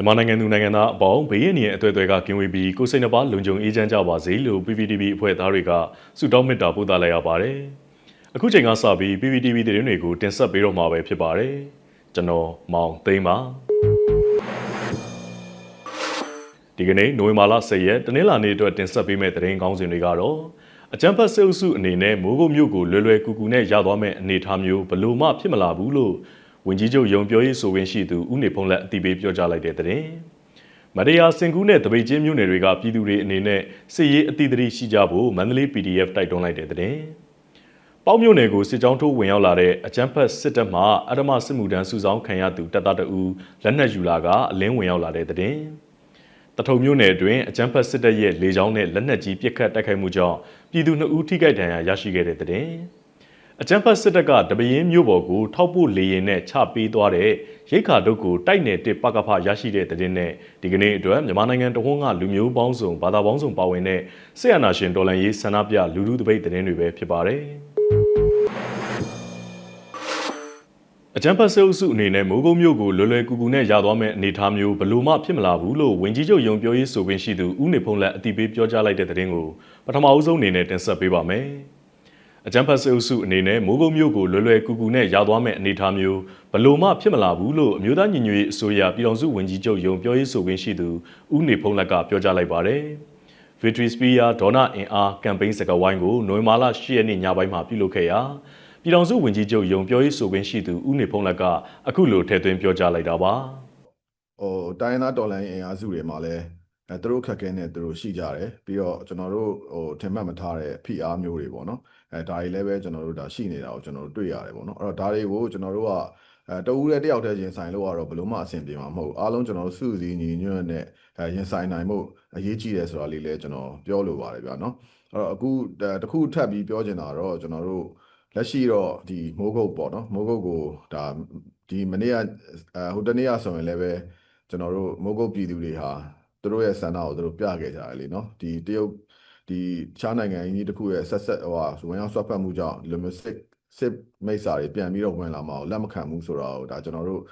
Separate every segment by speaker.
Speaker 1: မြန်မာနိုင်ငံသူနိုင်ငံသားအပေါင်းဘေးရန်ရဲ့အသွေးအသွေးကကင်းဝေးပြီးကိုယ်စိတ်နှပါလုံခြုံအေးချမ်းကြပါစေလို့ PPTV အဖွဲ့သားတွေကဆုတောင်းမေတ္တာပို့သလိုက်ရပါတယ်။အခုချိန်ကစပြီး PPTV သတင်းတွေကိုတင်ဆက်ပေးတော့မှာပဲဖြစ်ပါတယ်။ကျွန်တော်မောင်သိန်းပါ။ဒီကနေ့နိုဝင်ဘာလ10ရက်တနင်္လာနေ့အတွက်တင်ဆက်ပေးမယ့်သတင်းကောင်းစင်တွေကတော့အကြံဖတ်စစ်အုပ်စုအနေနဲ့မိုးကုတ်မြို့ကိုလွယ်လွယ်ကူကူနဲ့ရသွားမယ့်အနေအထားမျိုးဘလို့မှဖြစ်မလာဘူးလို့ ဝန်ကြီးချုပ်ယုံပြောရေးဆိုဝင်ရှိသူဦးနေဖုံးလက်အတိပေးပြောကြားလိုက်တဲ့သတင်း။မတရားစင်ကူးနဲ့တပိတ်ချင်းမြို့နယ်တွေကပြည်သူတွေအနေနဲ့စစ်ရေးအတိအသတိရှိကြဖို့မန္တလေး PDF တိုက်တွန်းလိုက်တဲ့သတင်း။ပေါ့မြို့နယ်ကိုစစ်ကြောင်းထိုးဝင်ရောက်လာတဲ့အကြမ်းဖက်စစ်တပ်မှအဓမ္မစစ်မှုထမ်းစုဆောင်ခံရသူတပ်သားတအူလက်နက်ယူလာကအလင်းဝင်ရောက်လာတဲ့သတင်း။တထုံမြို့နယ်အတွင်းအကြမ်းဖက်စစ်တပ်ရဲ့လေကြောင်းနဲ့လက်နက်ကြီးပစ်ခတ်တိုက်ခိုက်မှုကြောင့်ပြည်သူ2ဦးထိခိုက်ဒဏ်ရာရရှိခဲ့တဲ့သတင်း။ အကြံဖတ်စစ်တပ်ကတပင်းမြို့ပေါ်ကိုထောက်ပို့လေရင်နဲ့ချပေးသွားတဲ့ရိတ်ခါဒုတ်ကိုတိုက်နယ်တစ်ပကဖရရှိတဲ့တဲ့နဲ့ဒီကနေ့အတွက်မြန်မာနိုင်ငံတဝန်းကလူမျိုးပေါင်းစုံဘာသာပေါင်းစုံပါဝင်တဲ့ဆီယနာရှင်ဒေါ်လန်ရေးဆန္ဒပြလူလူတပိတ်တဲ့တွေပဲဖြစ်ပါတယ်အကြံဖတ်ဆဲအုပ်စုအနေနဲ့မိုးကုတ်မြို့ကိုလွယ်လွယ်ကူကူနဲ့ရသွားမယ့်အနေအထားမျိုးဘလို့မှဖြစ်မလာဘူးလို့ဝင်ကြီးချုပ်ယုံပြောရေးဆိုခွင့်ရှိသူဦးနေဖုံးလက်အတိပေးပြောကြားလိုက်တဲ့တဲ့ကိုပထမအဦးဆုံးအနေနဲ့တင်ဆက်ပေးပါမယ်။ အကြံဖတ်စစ်အုပ်စုအနေနဲ့မိုးကုတ်မြို့ကိုလွယ်လွယ်ကူကူနဲ့ရောက်သွားမဲ့အနေအထားမျိုးဘလို့မှဖြစ်မလာဘူးလို့အမျိုးသားညီညွတ်ရေးအစိုးရပြည်ထောင်စုဝန်ကြီးချုပ်ယုံပြောရေးဆိုခွင့်ရှိသူဦးနေဖုံးလက်ကပြောကြားလိုက်ပါတယ်။ Victory Spear ဒေါနာအင်အားကမ်ပိန်းစကားဝိုင်းကိုနိုဝင်ဘာလ10ရက်နေ့ညပိုင်းမှာပြုလုပ်ခဲ့ရာပြည်ထောင်စုဝန်ကြီးချုပ်ယုံပြောရေးဆိုခွင့်ရှိသူဦးနေဖုံးလက်ကအခုလိုထည့်သွင်းပြောကြားလိုက်တာပါ။
Speaker 2: ဟိုတိုင်းသားတော်လိုင်းအင်အားစုတွေမှာလည်း အဲသူတို့ခက်ခဲနေသူတို့ရှိကြတယ်ပြီးတော့ကျွန်တော်တို့ဟိုထင်မှတ်မထားတဲ့ဖိအားမျိုးတွေပေါ့နော်အဲဒါတွေလည်းပဲကျွန်တော်တို့ဒါရှိနေတာကိုကျွန်တော်တို့တွေ့ရတယ်ပေါ့နော်အဲ့တော့ဒါတွေကိုကျွန်တော်တို့ကအဲတဦးတဲ့တယောက်တည်းရင်ဆိုင်လို့ကတော့ဘလို့မှအဆင်ပြေမှာမဟုတ်အားလုံးကျွန်တော်တို့စုစည်းညီညွတ်နဲ့အဲရင်ဆိုင်နိုင်မှုအရေးကြီးတယ်ဆိုတာလေးလည်းကျွန်တော်ပြောလိုပါတယ်ဗျာနော်အဲ့တော့အခုတခုထပ်ပြီးပြောချင်တာတော့ကျွန်တော်တို့လက်ရှိတော့ဒီမိုးကုတ်ပေါ့နော်မိုးကုတ်ကိုဒါဒီမနေ့ကအဲဟိုတနေ့ကဆိုရင်လည်းပဲကျွန်တော်တို့မိုးကုတ်ပြည်သူတွေဟာ သူတို့ရဲ့ဆန္ဒကိုသူတို့ပြခဲ့ကြတယ်လीနော်ဒီတရုတ်ဒီချားနိုင်ငံကြီးတစ်ခုရဲ့ဆက်ဆက်ဟိုဝင်ရောက်ဆွတ်ဖက်မှုကြောင့်ဒီလိုမျိုးစစ်စစ်မိတ်စာတွေပြန်ပြီးတော့ဝင်လာမှာကိုလက်မခံဘူးဆိုတော့ဒါကျွန်တော်တို့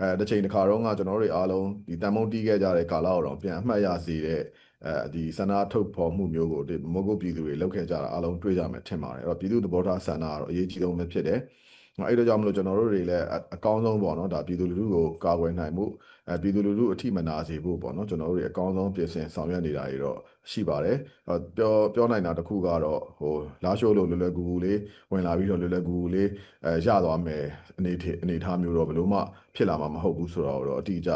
Speaker 2: အဲတစ်ချိန်တစ်ခါတော့ကကျွန်တော်တို့အားလုံးဒီတန်မုံတီးခဲ့ကြတဲ့ကာလကိုတော့ပြန်အမှတ်ရစေတဲ့အဲဒီဆန္ဒထုတ်ဖော်မှုမျိုးကိုဒီမိုးကုတ်ပြည်သူတွေလုပ်ခဲ့ကြတာအားလုံးတွေ့ကြမယ်ထင်ပါတယ်အဲ့တော့ပြည်သူသဘောထားဆန္ဒကတော့အရေးကြီးဆုံးပဲဖြစ်တယ် အဲ့ဒါကြောင့်မလို့ကျွန်တော်တို့တွေလည်းအကောင်းဆုံးပေါ့နော်ဒါပြည်သူလူထုကိုကာကွယ်နိုင်မှုအဲပြည်သူလူထုအထိမနာစေဖို့ပေါ့နော်ကျွန်တော်တို့တွေအကောင်းဆုံးပြင်ဆင်ဆောင်ရွက်နေတာတွေတော့ရှိပါတယ်ပြောပြောနိုင်တာတခုကတော့ဟိုလာရှိုးလို့လွယ်လွယ်ကူကူလေးဝင်လာပြီးတော့လွယ်လွယ်ကူကူလေးအဲရသွားမယ်အနေအနေထားမျိုးတော့ဘယ်လို့မှဖြစ်လာမှာမဟုတ်ဘူးဆိုတော့တော့အတိအကျ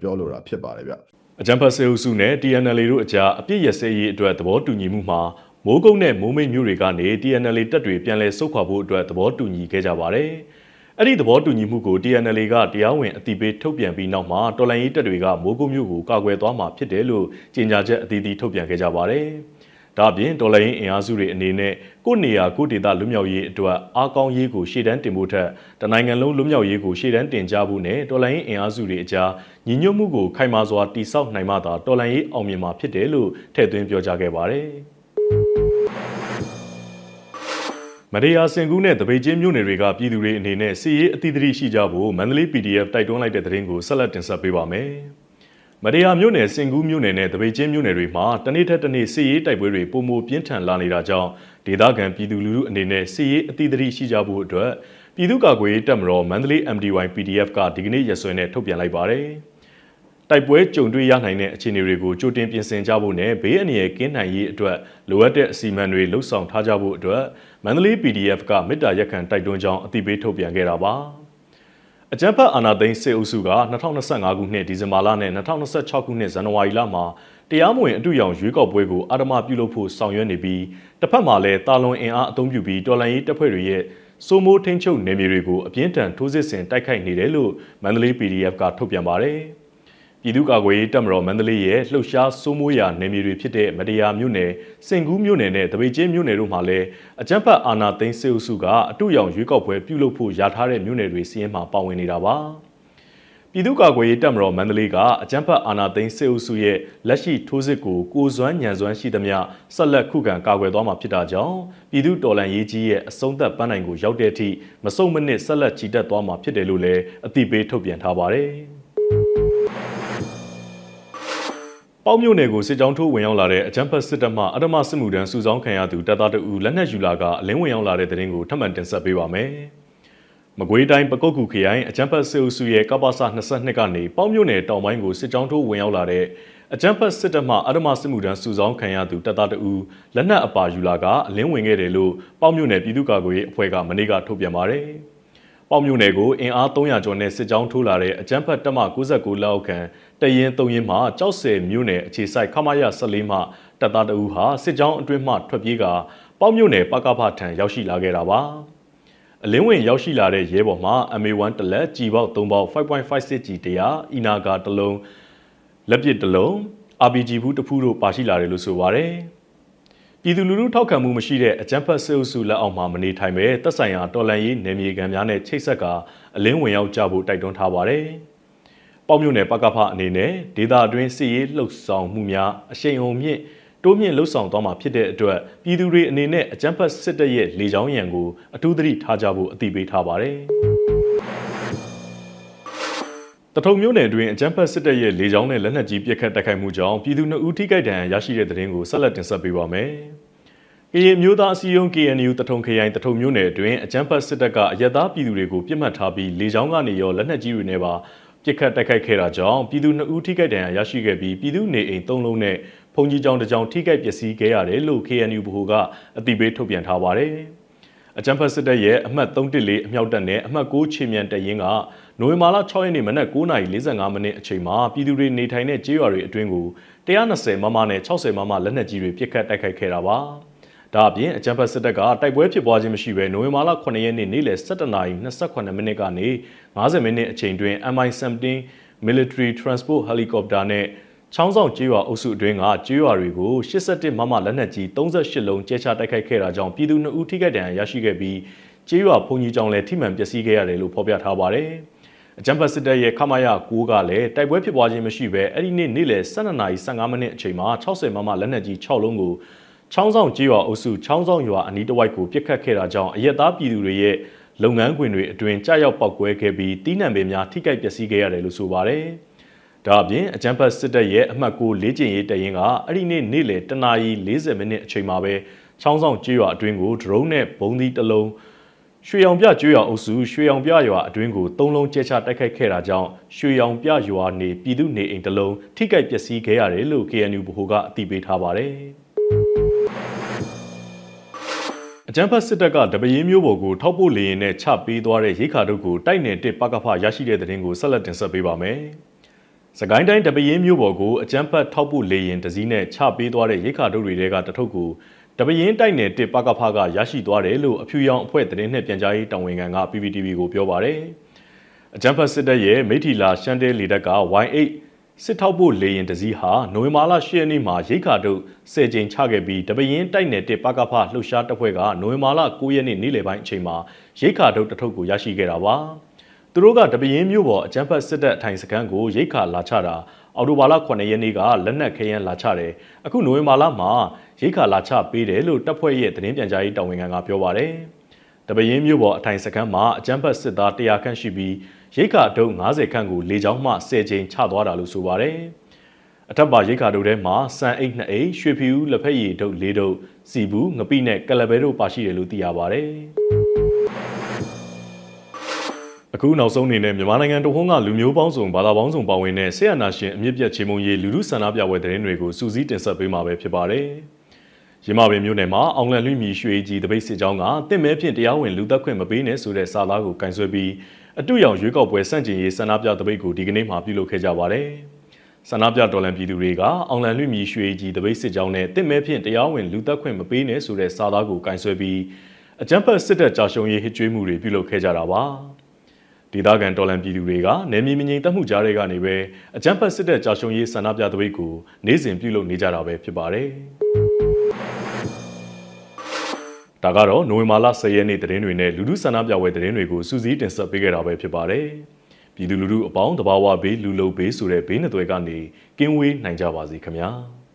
Speaker 2: ပြောလိုတာဖြစ်ပါတယ်ဗျ
Speaker 1: အကြံဖတ်စေအုပ်စုနဲ့ TNL တို့အကြားအပြစ်ရစဲရေးအတွက်သဘောတူညီမှုမှာ မိုးကုတ်နဲ့မိုးမိတ်မြို့တွေကနေ TNL တပ်တွေပြန်လည်ဆုတ်ခွာဖို့အတွက်သဘောတူညီခဲ့ကြပါတယ်။အဲ့ဒီသဘောတူညီမှုကို TNL ကတရားဝင်အတိပေးထုတ်ပြန်ပြီးနောက်မှာတော်လိုင်းရေးတပ်တွေကမိုးကုတ်မြို့ကိုကာကွယ်သွားမှာဖြစ်တယ်လို့ကြေညာချက်အသီးသီးထုတ်ပြန်ခဲ့ကြပါတယ်။ဒါ့အပြင်တော်လိုင်းအင်အားစုတွေအနေနဲ့ကိုယ့်နေရာကိုယ့်ဒေသလွတ်မြောက်ရေးအတွက်အားကောင်းရေးကိုရှေ့တန်းတင်ဖို့ထက်တနိုင်ငံလုံးလွတ်မြောက်ရေးကိုရှေ့တန်းတင်ကြဖို့နဲ့တော်လိုင်းအင်အားစုတွေအကြားညီညွတ်မှုကိုခိုင်မာစွာတည်ဆောက်နိုင်မှသာတော်လိုင်းရေးအောင်မြင်မှာဖြစ်တယ်လို့ထည့်သွင်းပြောကြားခဲ့ပါတယ်။ မရေယာစင်ကူးနဲ့တပိတ်ချင်းမြို့နယ်တွေကပြည်သူတွေအနေနဲ့စီရေးအသီးသီးရှိကြဖို့မန္တလေး PDF တိုက်တွန်းလိုက်တဲ့သတင်းကိုဆက်လက်တင်ဆက်ပေးပါမယ်။မရေယာမြို့နယ်စင်ကူးမြို့နယ်နဲ့တပိတ်ချင်းမြို့နယ်တွေမှာတနေ့ထက်တနေ့စီရေးတိုက်ပွဲတွေပုံမပြင်းထန်လာနေတာကြောင့်ဒေသခံပြည်သူလူထုအနေနဲ့စီရေးအသီးသီးရှိကြဖို့အတွက်ပြည်သူ့ကာကွယ်ရေးတပ်မတော်မန္တလေး MDY PDF ကဒီကနေ့ရက်စွဲနဲ့ထုတ်ပြန်လိုက်ပါတယ်။ တိုက်ပွဲကြုံတွေ့ရနိုင်တဲ့အခြေအနေတွေကိုကြိုတင်ပြင်ဆင်ကြဖို့နဲ့ဘေးအန္တရာယ်ကင်းနိုင်ရေးအတွက်လိုအပ်တဲ့အစီအမံတွေလှုပ်ဆောင်ထားကြဖို့အတွက်မန္တလေး PDF ကမေတ္တာရက်ခံတိုက်တွန်းကြောင်းအသိပေးထုတ်ပြန်ခဲ့တာပါအကြံဖတ်အာနာသိန်းစေအုပ်စုက2025ခုနှစ်ဒီဇင်ဘာလနဲ့2026ခုနှစ်ဇန်နဝါရီလမှာတရားမဝင်အတူရောင်ရွေးကောက်ပွဲကိုအာဓမပြုလုပ်ဖို့ဆောင်ရွက်နေပြီးတစ်ဖက်မှာလည်းတာလွန်အင်အားအသုံးပြုပြီးတော်လှန်ရေးတပ်ဖွဲ့တွေရဲ့စိုးမိုးထိန်းချုပ်နယ်မြေတွေကိုအပြင်းထန်ထိုးစစ်ဆင်တိုက်ခိုက်နေတယ်လို့မန္တလေး PDF ကထုတ်ပြန်ပါတယ်။ ပြည်သူ့ကာကွယ်ရေးတပ်မတော်မန္တလေးရဲ့လှုပ်ရှားစိုးမိုးရာနယ်မြေတွေဖြစ်တဲ့မတရားမြို့နယ်စင်ကူးမြို့နယ်နဲ့တပိတ်ချင်းမြို့နယ်တို့မှာလည်းအကြမ်းဖက်အာဏာသိမ်းစစ်အုပ်စုကအတူရောင်ရွေးကောက်ပွဲပြုလုပ်ဖို့ရထားတဲ့မြို့နယ်တွေစီးရင်မှာပါဝင်နေတာပါပြည်သူ့ကာကွယ်ရေးတပ်မတော်မန္တလေးကအကြမ်းဖက်အာဏာသိမ်းစစ်အုပ်စုရဲ့လက်ရှိထိုးစစ်ကိုကိုစွမ်းညံစွမ်းရှိသမျှဆက်လက်ခုခံကာကွယ်သွားမှာဖြစ်တာကြောင့်ပြည်သူတော်လှန်ရေးကြီးရဲ့အဆုံးသက်ပန်းနိုင်ကိုရောက်တဲ့အထိမစုံမနစ်ဆက်လက်ချီတက်သွားမှာဖြစ်တယ်လို့လည်းအသိပေးထုတ်ပြန်ထားပါတယ်။ ပေါက်မြို့နယ်ကိုစစ်ကြောင်းထိုးဝင်ရောက်လာတဲ့အကြမ်းဖက်စစ်တပ်မှအဓမ္မစစ်မှုထမ်းစုဆောင်းခံရသူတပ်သားတအူလက်နက်ယူလာကအလင်းဝင်ရောက်လာတဲ့တဲ့ရင်ကိုထပ်မံတင်ဆက်ပေးပါမယ်။မကွေးတိုင်းပကုတ်ကူခရိုင်အကြမ်းဖက်စစ်အုပ်စုရဲ့ကပ္ပစ22ကနေပေါက်မြို့နယ်တောင်ပိုင်းကိုစစ်ကြောင်းထိုးဝင်ရောက်လာတဲ့အကြမ်းဖက်စစ်တပ်မှအဓမ္မစစ်မှုထမ်းစုဆောင်းခံရသူတပ်သားတအူလက်နက်အပါယူလာကအလင်းဝင်ခဲ့တယ်လို့ပေါက်မြို့နယ်ပြည်သူ့ကာကွယ်ရေးအဖွဲ့ကမနေ့ကထုတ်ပြန်ပါတယ်။ပေါက်မြို့နယ်ကိုအင်အား300ကျော်နဲ့စစ်ကြောင်းထိုးလာတဲ့အကြမ်းဖက်တပ်မ69လောက်ခန့် တရင်3ရင်မှကြောက်စယ်မြို့နယ်အခြေစိုက်ခမာရ14မှတပ်သားတအူဟာစစ်ကြောင်းအတွင်းမှထွက်ပြေးကပေါက်မြို့နယ်ပကဖထံရောက်ရှိလာခဲ့တာပါ။အလင်းဝင်ရောက်ရှိလာတဲ့ရဲဘော်မှာ MA1 တလက်ကြီးပေါက်3ပေါက်5.56 G တရားအီနာကာတစ်လုံးလက်ပစ်တစ်လုံး RPG ဘူးတစ်ဖူးတို့ပါရှိလာတယ်လို့ဆိုပါတယ်။ပြည်သူလူထုထောက်ခံမှုမရှိတဲ့အကြမ်းဖက်စစ်အုပ်စုလက်အောက်မှာမနေထိုင်ပဲတပ်ဆိုင်ရာတော်လှန်ရေးနယ်မြေခံများနဲ့ချိတ်ဆက်ကအလင်းဝင်ရောက်ကြဖို့တိုက်တွန်းထားပါတယ်။ ပေါ့မြို့နယ်ပကဖအနေနဲ့ဒေသအတွင်းစစ်ရေးလှုပ်ဆောင်မှုများအရှိန်အဟုန်မြင့်တိုးမြင့်လှုပ်ဆောင်သွားမှာဖြစ်တဲ့အတွက်ပြည်သူတွေအနေနဲ့အကြမ်းဖက်စစ်တပ်ရဲ့လေကြောင်းရန်ကိုအထူးသတိထားကြဖို့အသိပေးထားပါတယ်။တထုံမြို့နယ်အတွင်းအကြမ်းဖက်စစ်တပ်ရဲ့လေကြောင်းနဲ့လက်နက်ကြီးပစ်ခတ်တိုက်ခိုက်မှုကြောင့်ပြည်သူနှစ်ဦးထိခိုက်ဒဏ်ရာရရှိတဲ့တဲ့ရင်ကိုဆက်လက်တင်ဆက်ပေးပါမယ်။ကရင်မျိုးသားအစည်းအရုံး KNU တထုံခရိုင်တထုံမြို့နယ်အတွင်းအကြမ်းဖက်စစ်တပ်ကအရက်သားပြည်သူတွေကိုပြစ်မှတ်ထားပြီးလေကြောင်းကနေရောလက်နက်ကြီးတွေနဲ့ပါ ပစ်ခတ်တိုက်ခိုက်ခဲ့တာကြောင့်ပြည်သူနှစ်ဦးထိခိုက်ဒဏ်ရာရရှိခဲ့ပြီးပြည်သူနေအိမ်၃လုံးနဲ့ဘုံကြီးကျောင်းတစ်ကျောင်းထိခိုက်ပျက်စီးခဲ့ရတယ်လို့ KNU ဗဟိုကအသိပေးထုတ်ပြန်ထားပါတယ်။အကြံဖက်စစ်တပ်ရဲ့အမှတ်314အမြောက်တပ်နဲ့အမှတ်6ချေမြန်တပ်ရင်းကနိုဝင်ဘာလ6ရက်နေ့မနက်9:45မိနစ်အချိန်မှာပြည်သူတွေနေထိုင်တဲ့ကျေးရွာတွေအတွင်းကို120မမနဲ့60မမလက်နက်ကြီးတွေပစ်ခတ်တိုက်ခိုက်ခဲ့တာပါ။ ဒါအပြင်အကြံဖက်စစ်တပ်ကတိုက်ပွဲဖြစ်ပွားခြင်းမရှိဘဲနိုဝင်ဘာလ9ရက်နေ့နေ့လယ်17:28မိနစ်ကနေ90မိနစ်အချိန်တွင် MI-17 Military Transport Helicopter နဲ့ချောင်းဆောင်ကျေးရွာအုပ်စုအတွင်းကကျေးရွာတွေကို81မမလက်နက်ကြီး38လုံးကျဲချတိုက်ခိုက်ခဲ့တာကြောင့်ပြည်သူ2ဦးထိခိုက်ဒဏ်ရာရရှိခဲ့ပြီးကျေးရွာဘုံကြီးကျောင်းလည်းထိမှန်ပျက်စီးခဲ့ရတယ်လို့ဖော်ပြထားပါတယ်။အကြံဖတ်စစ်တပ်ရဲ့ခမာယ6ကလည်းတိုက်ပွဲဖြစ်ပွားခြင်းမရှိဘဲအဲ့ဒီနေ့နေ့လယ်12:15မိနစ်အချိန်မှာ60မမလက်နက်ကြီး6လုံးကို ချောင်းဆောင်ကျေးရွာအုပ်စုချောင်းဆောင်ရွာအနီးတစ်ဝိုက်ကိုပစ်ခတ်ခဲ့တာကြောင့်အရက်သားပြည်သူတွေရဲ့လုပ်ငန်းခွင်တွေအတွင်းကြာရောက်ပောက်ကွဲခဲ့ပြီးတီးနှံပင်များထိခိုက်ပျက်စီးခဲ့ရတယ်လို့ဆိုပါတယ်။ဒါအပြင်အကြမ်းဖက်စစ်တပ်ရဲ့အမှတ်6လေးကျင်ရေးတရင်ကအဲ့ဒီနေ့နေ့လယ်တနာရီ40မိနစ်အချိန်မှာပဲချောင်းဆောင်ကျေးရွာအတွင်းကိုဒရုန်းနဲ့ဘုံသီးတစ်လုံးရွှေရောင်ပြကျွေးရွာအုပ်စုရွှေရောင်ပြရွာအတွင်းကိုသုံးလုံးကျဲချတိုက်ခိုက်ခဲ့တာကြောင့်ရွှေရောင်ပြရွာနေပြည်သူနေအိမ်တစ်လုံးထိခိုက်ပျက်စီးခဲ့ရတယ်လို့ KNU ဗဟိုကအသိပေးထားပါတယ်။ အကြမ်းဖက်စစ်တပ်ကတပရင်းမျိုးပေါ်ကိုထောက်ပို့လေရင်နဲ့ချပေးသွားတဲ့ရိခါတို့ကိုတိုက်နယ်တစ်ပကဖရရှိတဲ့တဲ့ရင်ကိုဆက်လက်တင်ဆက်ပေးပါမယ်။စကိုင်းတိုင်းတပရင်းမျိုးပေါ်ကိုအကြမ်းဖက်ထောက်ပို့လေရင်တစည်းနဲ့ချပေးသွားတဲ့ရိခါတို့တွေကတထုပ်ကိုတပရင်တိုက်နယ်တစ်ပကဖကရရှိသွားတယ်လို့အဖြူရောင်အဖွဲ့သတင်းနဲ့ပြန်ကြားရေးတာဝန်ခံက PPTV ကိုပြောပါတယ်။အကြံဖတ်စစ်တပ်ရဲ့မိထီလာရှန်တဲလီတပ်က Y8 စစ်ထောက်ဖို့လေရင်တစည်းဟာနိုဝင်ဘာလ10ရက်နေ့မှာရိခါတို့၁၀ကြိမ်ချခဲ့ပြီးတပရင်တိုက်နယ်တစ်ပကဖလှုပ်ရှားတပ်ဖွဲ့ကနိုဝင်ဘာလ9ရက်နေ့နေ့လယ်ပိုင်းအချိန်မှာရိခါတို့တထုပ်ကိုရရှိခဲ့တာပါ။သူတို့ကတပရင်မြို့ပေါ်အကြမ်းဖက်စစ်တပ်အထိုင်စခန်းကိုရိခါလာချတာအော်တိုဘာလ9ရက်နေ့ကလက်နက်ခဲယမ်းလာချတယ်အခုနိုဝင်ဘာလမှာရိခါလာချပေးတယ်လို့တပ်ဖွဲ့ရဲ့သတင်းပြန်ကြားရေးတာဝန်ခံကပြောပါတယ် တပရင်မြို့ပေါ်အထိုင်စခန်းမှာအကြမ်းဖက်စစ်သား100ခန့်ရှိပြီးရိခါဒုံ90ခန့်ကိုလေကြောင်းမှ10ကြိမ်ချသွားတာလို့ဆိုပါတယ်အထက်ပါရိခါတို့ထဲမှာစံအိတ်2အိတ်ရွှေဖြူလက်ဖက်ရည်ဒုတ်၄ဒုတ်စီဘူးငပိနဲ့ကလဘဲတို့ပါရှိတယ်လို့သိရပါတယ်အခုနောက်ဆုံးအနေနဲ့မြန်မာနိုင်ငံတဝန်းကလူမျိုးပေါင်းစုံဘာသာပေါင်းစုံပါဝင်တဲ့ဆေးရနာရှင်အမြင့်ပြတ်ချေမုံရေးလူလူဆန္ဒပြပွဲသတင်းတွေကိုစူးစီးတင်ဆက်ပေးမှာပဲဖြစ်ပါတယ်။ ရမပင်မြို့နယ်မှာအောင်လန်လွိမီရွှေကြီးတပိတ်စစ်ကြောင်းကတင့်မဲဖြင့်တရားဝင်လူသက်ခွင့်မပေးနဲ့ဆိုတဲ့စာသားကိုကင်ဆယ်ပြီးအတူရောင်ရွေးကောက်ပွဲစန့်ကျင်ရေးဆန္ဒပြတပိတ်ကိုဒီကနေ့မှပြုလုပ်ခဲ့ကြပါတယ်။ဆန္ဒပြတော်လှန်ပြည်သူတွေကအောင်လန်လွိမီရွှေကြီးတပိတ်စစ်ကြောင်းနဲ့တင့်မဲဖြင့်တရားဝင်လူသက်ခွင့်မပေးနဲ့ဆိုတဲ့စာသားကိုကင်ဆယ်ပြီးအကြမ်းဖက်စစ်တပ်ကြာရှုံးရေးဟစ်ကြွေးမှုတွေပြုလုပ်ခဲ့ကြတာပါ။ဒေသခံတော်လန်ပြည်သူတွေကနေမြေမငြိမ်တက်မှုကြားတွေကနေပဲအကြမ်းဖက်စစ်တပ်ကြာရှုံးရေးဆန္ဒပြသပိတ်ကိုနေ့စဉ်ပြုလုပ်နေကြတာပဲဖြစ်ပါတယ်။ ဒါကတော့နိုဝင်ဘာလ10ရက်နေ့သတင်းတွေနဲ့လူလူဆန္ဒပြပွဲသတင်းတွေကိုစူးစီးတင်ဆက်ပေးခဲ့တာပဲဖြစ်ပါတယ်။ပြည်သူလူထုအပေါင်းတဘာဝဘေးလူလုံဘေးဆိုတဲ့ဘေးနှစ်သွဲကနေကင်းဝေးနိုင်ကြပါစေခင်ဗျာ။